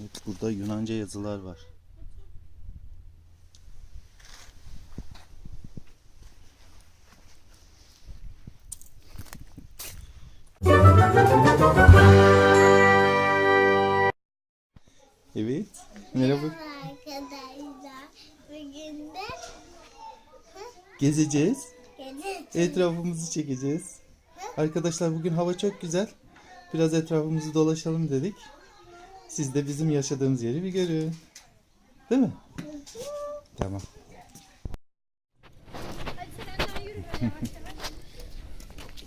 Evet, burada Yunanca yazılar var. Evet. Merhaba. Arkadaşlar bugün de Gezeceğiz. Etrafımızı çekeceğiz. Arkadaşlar bugün hava çok güzel. Biraz etrafımızı dolaşalım dedik. Siz de bizim yaşadığımız yeri bir görün. Değil mi? Tamam.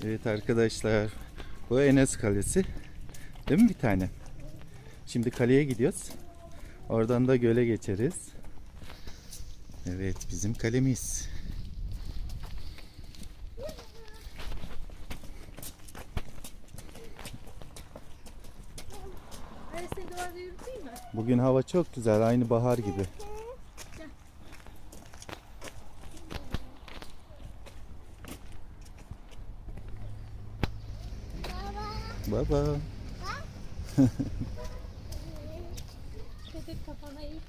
Evet arkadaşlar. Bu Enes Kalesi. Değil mi bir tane? Şimdi kaleye gidiyoruz. Oradan da göle geçeriz. Evet bizim kalemiz. Ben seni duvarda yürüteyim mi? Bugün hava çok güzel. Aynı bahar gibi. Baba. Dikkat et kafana iyi.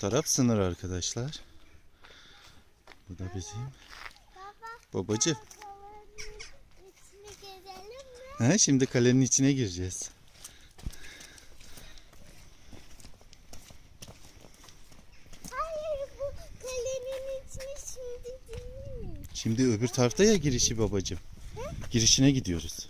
Taraf sınır arkadaşlar. Bu da bizim babacı. Ha, şimdi kalenin içine gireceğiz. Hayır bu kalenin içine şimdi değil? Şimdi öbür tarafta ya girişi babacığım. Girişine gidiyoruz.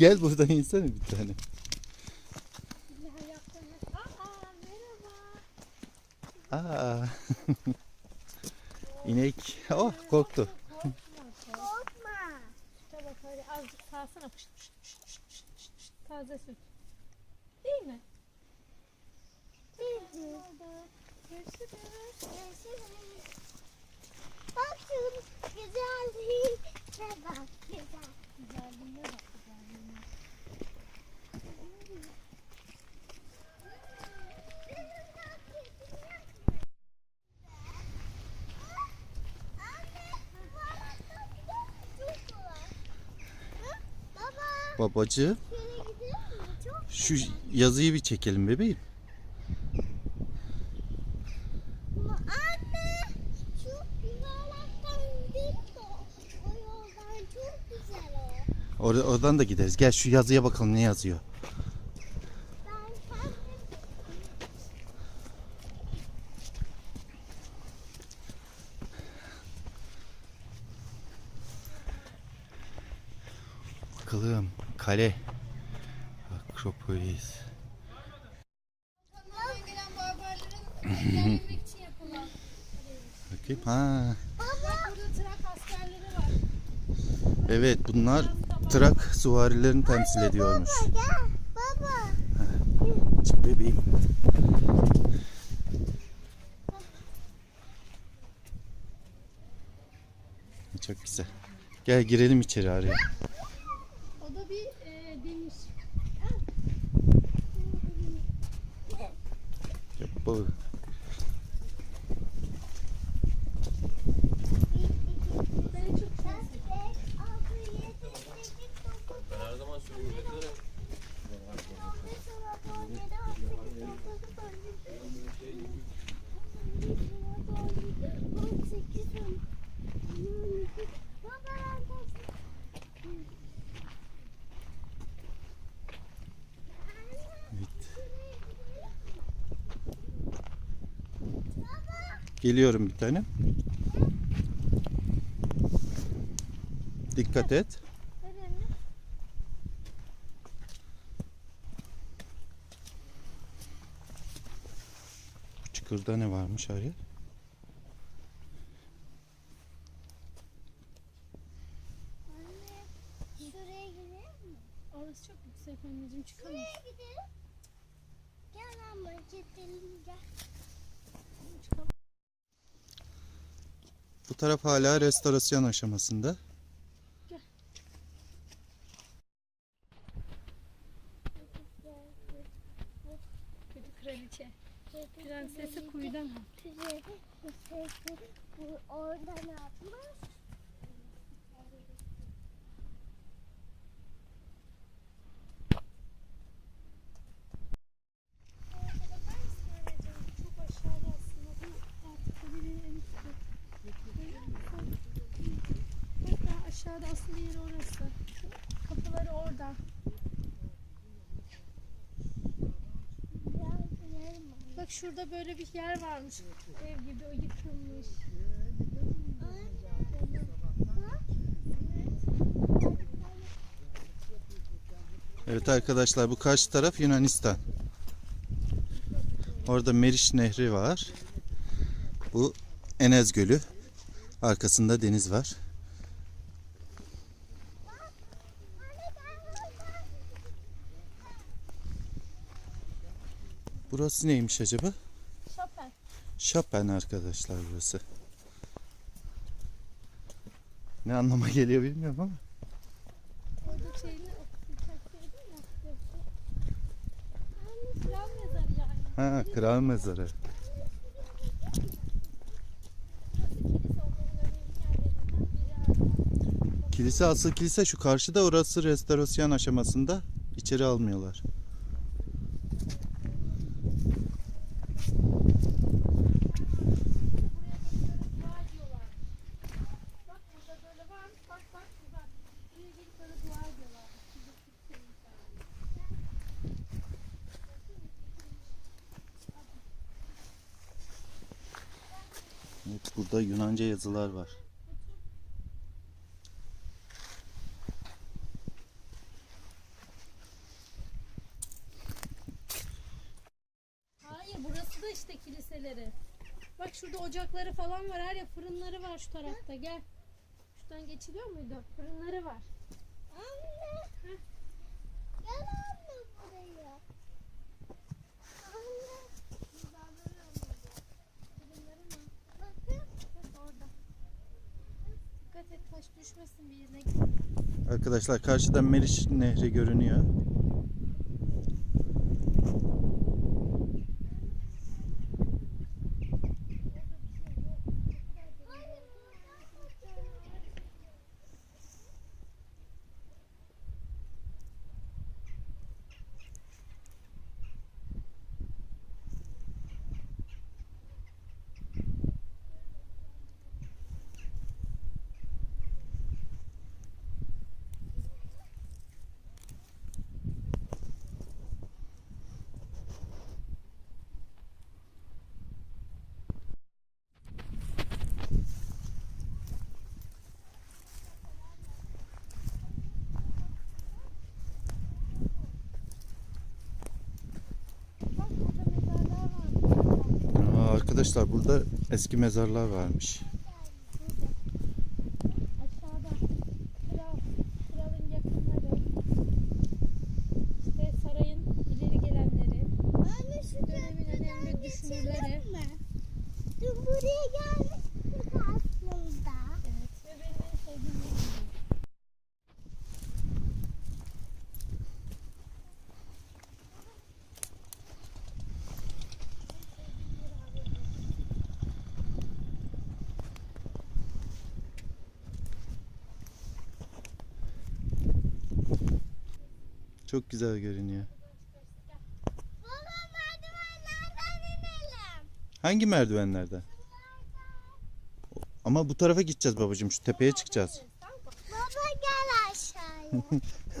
Gel buradan insene bir tane. Aa. İnek. Oh korktu. Korkma. Süte bak öyle azıcık sağsana. Pışt pışt pışt pışt pışt pışt. Taze süt. Değil mi? Görüşürüz. Görüşürüz. Görüşürüz. Bak şu güzelliğe bak. Güzel. Güzelliğine bak güzelliğine. Baba, Babacı şu yazıyı bir çekelim bebeğim. mu? Anne, şu yuvarlaktan gidelim mi? O yoldan çok güzel o. Or- oradan da gideriz. Gel şu yazıya bakalım ne yazıyor. Ben kendim Bakalım. Kale. Akropolis. Bakayım. Ha. Evet bunlar Trak süvarilerini temsil ediyormuş. Çık bebeğim. Çok güzel. Gel girelim içeri araya. O da bir e, deniz. Bu. Geliyorum bir tane. Dikkat et. Çıkırda ne varmış Arya? Taraf hala restorasyon aşamasında. Kraliçe. Prensesi kuyudan al. Bu orada ne yapmış? Çok aşağıda aslında. Bu artık kabilenin en üstü. Bak daha aşağıda aslında yeri orası. Şu kapıları orada. Biraz inelim mi? Bak şurada böyle bir yer varmış. Ev gibi o yıkılmış. Evet arkadaşlar bu karşı taraf Yunanistan. Orada Meriç Nehri var. Bu Enez Gölü. Arkasında deniz var. Burası neymiş acaba? Chopin. Chopin arkadaşlar burası. Ne anlama geliyor bilmiyorum ama. Orada şeyini okuyacaksaydın ya. Kral mezarı yani. Ha kral mezarı. Kilise asıl kilise şu karşıda orası restorasyon aşamasında. İçeri almıyorlar. Dua ediyorlar. Bak burada böyle var. Bak bak bak. Buraya gelip böyle dua ediyorlar. Şimdi Türkiye'nin tarihi. Evet, Yunanca yazılar var. Hayır burası da işte kiliseleri. Bak şurada ocakları falan var. Her ya fırınları var şu tarafta. Gel. Şuradan geçiliyor muydu? Fırınları var. Anne. Gel anne buraya. Anne. Bakın. Bak orada. Dikkat et Arkadaşlar karşıdan Meriç Nehri görünüyor. Bak burada mezarlar var. Aa, arkadaşlar burada eski mezarlar varmış. Çok güzel görünüyor. Baba merdivenlerden inelim. Hangi merdivenlerden? Ama bu tarafa gideceğiz babacığım. Şu tepeye çıkacağız. Baba gel aşağıya.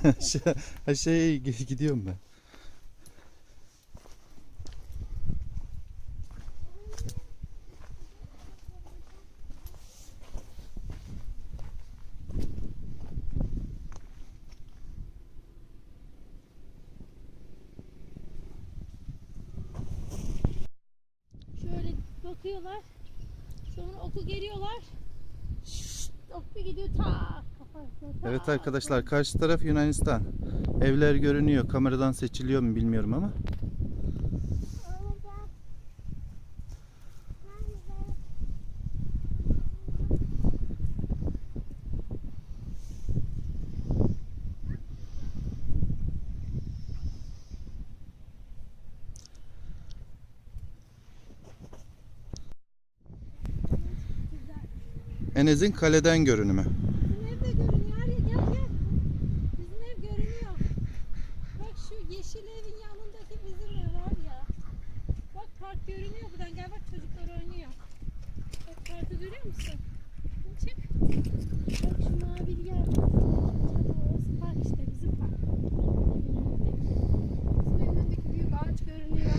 Aşağı, aşağıya gi- gidiyorum ben. Şöyle bakıyorlar. Sonra oku geliyorlar. Şşt, ok bir gidiyor ta. Evet arkadaşlar karşı taraf Yunanistan. Evler görünüyor. Kameradan seçiliyor mu bilmiyorum. Ama ben... Ben de... Enes'in kaleden görünümü. Bizim ev de görünüyor. Arya gel gel. Bizim ev görünüyor. Bak şu yeşil evin yanındaki bizim ev var ya. Bak park görünüyor buradan. Gel bak çocuklar oynuyor. Bak parkı görüyor musun? Çık. Bak şu mavi yer. Orası park işte bizim park. Bizim evin önündeki büyük ağaç görünüyor.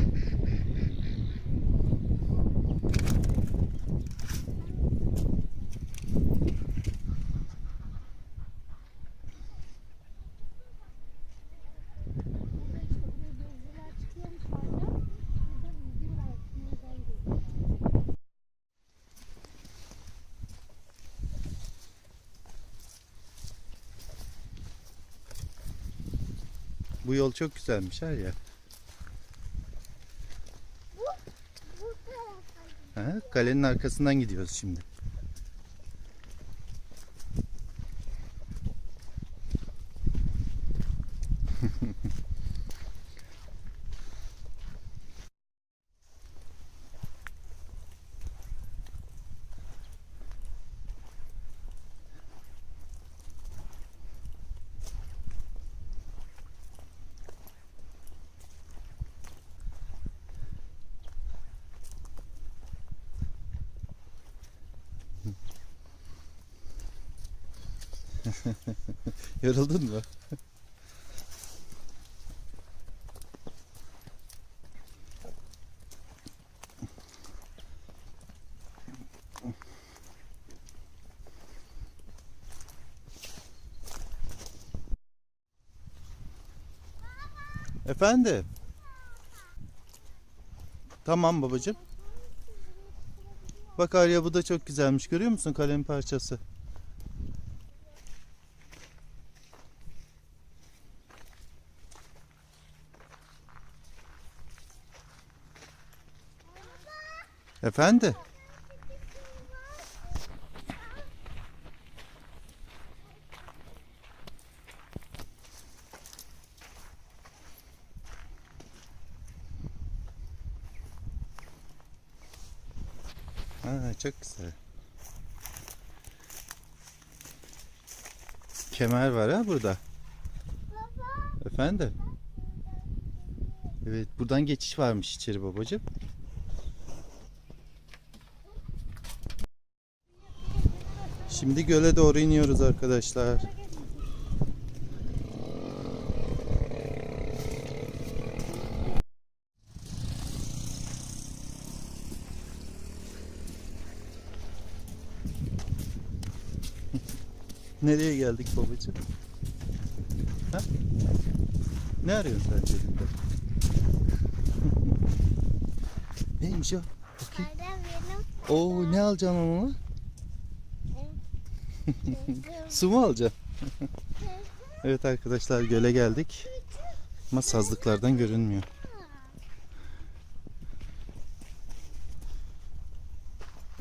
Burada işte buraya gözcüler çıkıyormuş hala. Burada izliyorlar. Nereden geliyor? Bu yol çok güzelmiş her ya. Bu Aha, kalenin arkasından gidiyoruz şimdi. Yoruldun mu? Efendim? Tamam babacığım. Bak Arya bu da çok güzelmiş. Görüyor musun kalem parçası? Efendi? Ha, çok güzel. Kemer var ha burada. Baba. Efendim? Evet, buradan geçiş varmış içeri babacığım. Şimdi göle doğru iniyoruz arkadaşlar. Nereye geldik babacığım? Ha? Ne arıyorsun sen cebinde? Neymiş o? Bakayım. Oo ne alacağım ama? Su mu alacaksın? evet arkadaşlar göle geldik. Ama sazlıklardan görünmüyor.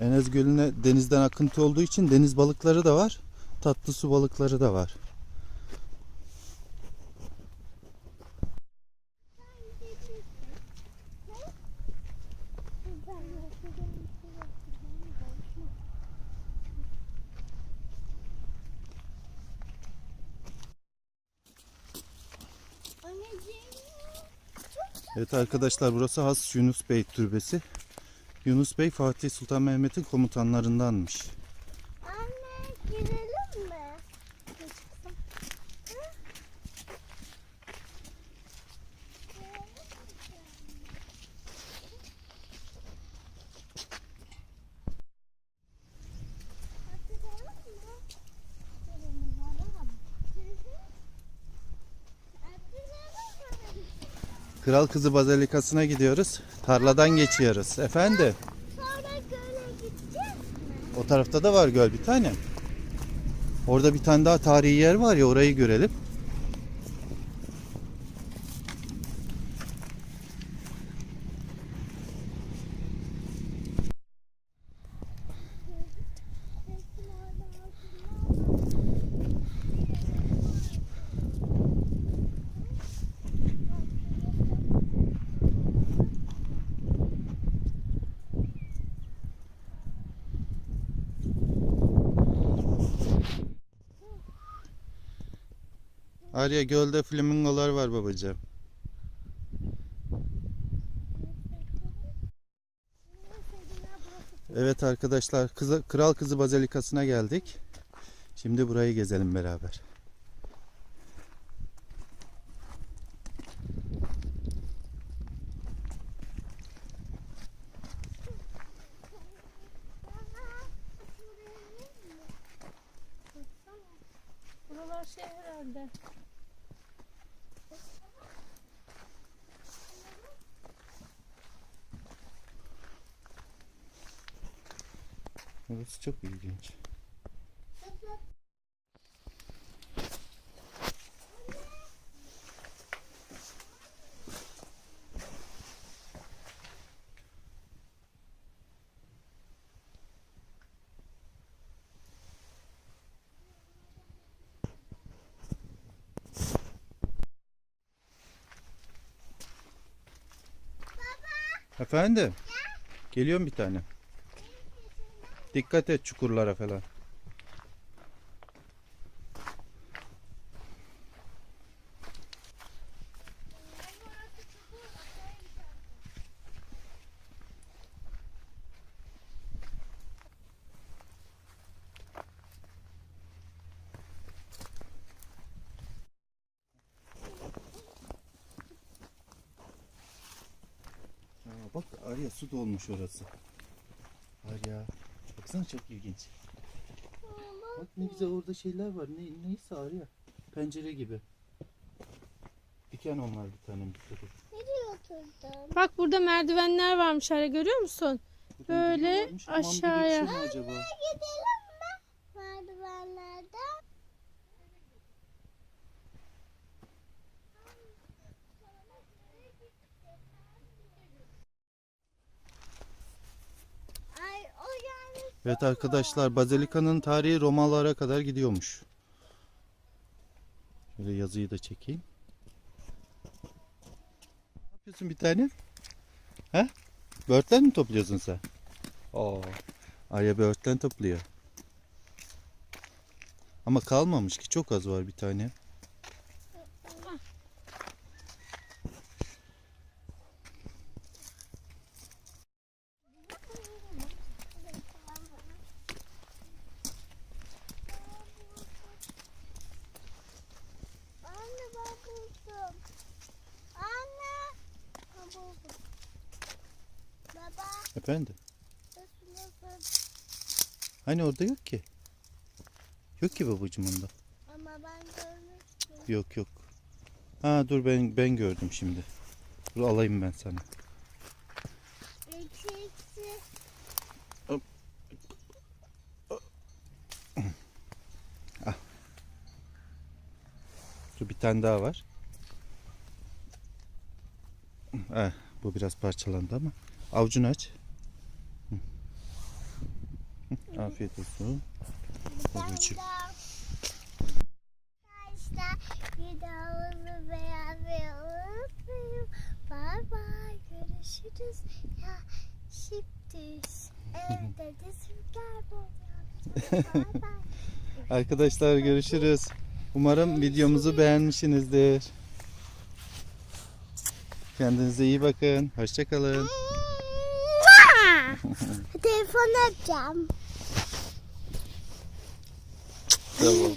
Enes Gölü'ne denizden akıntı olduğu için deniz balıkları da var. Tatlı su balıkları da var. Evet arkadaşlar burası Has Yunus Bey Türbesi. Yunus Bey Fatih Sultan Mehmet'in komutanlarındanmış. Kral Kızı Bazilikası'na gidiyoruz. Tarladan geçiyoruz. Efendim? O tarafta da var göl bir tane. Orada bir tane daha tarihi yer var ya orayı görelim. Arya gölde flamingolar var babacığım. Evet arkadaşlar kızı, Kral Kızı Bazilikası'na geldik. Şimdi burayı gezelim beraber. Buralar şey herhalde. Burası çok ilginç. Efendim? Geliyorum bir tane. Dikkat et çukurlara falan. Aa, bak Arya su dolmuş orası. Arya. Baksana çok ilginç. Bak ne güzel orada şeyler var. Ne, neyse Arya. Pencere gibi. Diken onlar bir tane bir sürü. Nereye oturdun? Bak burada merdivenler varmış hala görüyor musun? Böyle bir aşağıya. mi acaba? Gidelim mi? Merdivenlerden. Ay o yani Evet arkadaşlar Bazilika'nın tarihi Romalılara kadar gidiyormuş. Şöyle yazıyı da çekeyim. Ne yapıyorsun bir tane? He? Böğürtlen mi topluyorsun sen? Oo. Arya böğürtlen topluyor. Ama kalmamış ki çok az var bir tane. Anne ben buldum. Anne. Ben buldum. Baba. Efendim? Nasıl Hani orada yok ki. Yok ki babacığım onda. Ama ben görmüştüm. Yok yok. Ha dur ben ben gördüm şimdi. Dur alayım ben sana. Eksi eksi. Dur bir tane daha var. Eh, bu biraz parçalandı ama. Avucunu aç. Afiyet olsun. Babacığım. Arkadaşlar videomuzu beğenmeyi unutmayın. Bye bye. Görüşürüz. Ya şimdi evde de. Bye bye. Arkadaşlar görüşürüz. Umarım videomuzu beğenmişsinizdir. Kendinize iyi bakın. Hoşçakalın. Telefon açacağım. Tamam.